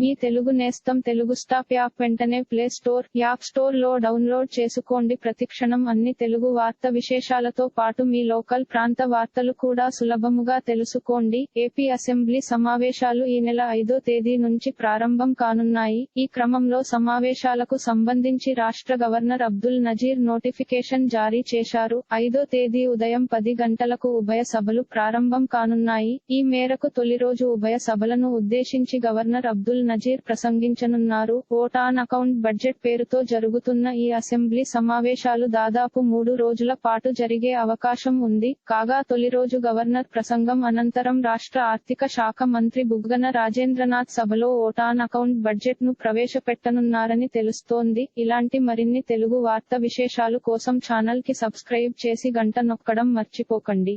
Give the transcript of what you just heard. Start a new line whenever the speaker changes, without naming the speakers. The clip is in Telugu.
మీ తెలుగు నేస్తం తెలుగు స్టాప్ యాప్ వెంటనే ప్లే స్టోర్ యాప్ స్టోర్లో డౌన్లోడ్ చేసుకోండి. ప్రతిక్షణం అన్ని తెలుగు వార్త విశేషాలతో పాటు మీ లోకల్ ప్రాంత వార్తలు కూడా సులభముగా తెలుసుకోండి. ఏపీ అసెంబ్లీ సమావేశాలు ఈ నెల ఐదో తేదీ నుంచి ప్రారంభం కానున్నాయి. ఈ క్రమంలో సమావేశాలకు సంబంధించి రాష్ట్ర గవర్నర్ అబ్దుల్ నజీర్ నోటిఫికేషన్ జారీ చేశారు. ఐదో తేదీ ఉదయం పది గంటలకు ఉభయ సభలు ప్రారంభం కానున్నాయి. ఈ మేరకు తొలి రోజు ఉభయ సభలను ఉద్దేశించి గవర్నర్ అబ్దుల్ నజీర్ ప్రసంగించనున్నారు. ఓట్ ఆన్ అకౌంట్ బడ్జెట్ పేరుతో జరుగుతున్న ఈ అసెంబ్లీ సమావేశాలు దాదాపు మూడు రోజుల పాటు జరిగే అవకాశం ఉంది. కాగా తొలి రోజు గవర్నర్ ప్రసంగం అనంతరం రాష్ట్ర ఆర్థిక శాఖ మంత్రి బుగ్గన రాజేంద్రనాథ్ సభలో ఓట్ ఆన్ అకౌంట్ బడ్జెట్ను ప్రవేశపెట్టనున్నారని తెలుస్తోంది. ఇలాంటి మరిన్ని తెలుగు వార్త విశేషాలు కోసం ఛానల్కి సబ్స్క్రైబ్ చేసి గంట నొక్కడం మర్చిపోకండి.